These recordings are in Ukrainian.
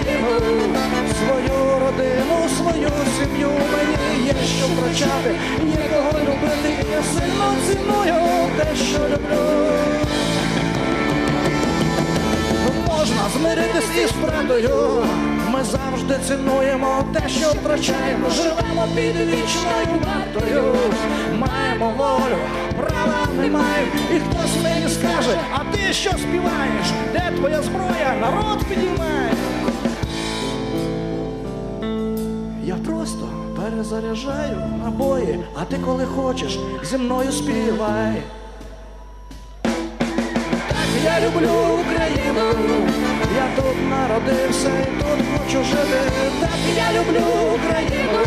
люблю свою родину, свою сім'ю. Мені є що втрачати, є кого любити. Я сильно ціную те, що люблю. Можна змиритись із правдою. Ми завжди цінуємо те, що втрачаємо. Живемо під вічною вартою. Маємо волю, права не маємо. І хтось мені скаже, а ти що співаєш? Де твоя зброя? Народ підіймає. Я просто перезаряджаю набої, а ти коли хочеш, зі мною співай. Так я люблю Україну, я тут народився і тут хочу жити. Так я люблю Україну,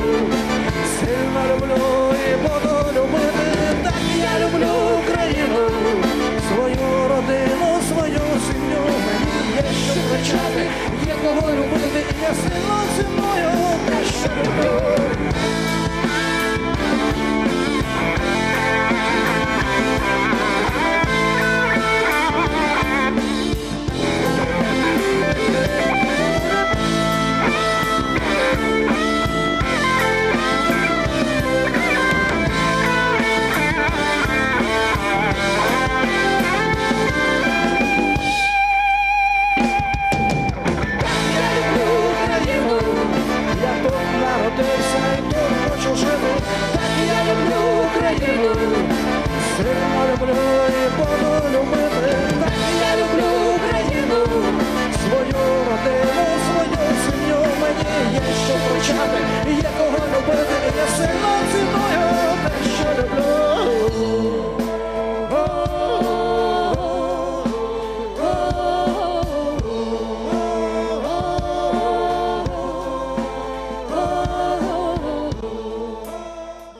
сильно люблю і буду любити. Так я люблю Україну, свою родину, свою сім'ю. Мені є що втрачати, є кого любити, і я сильно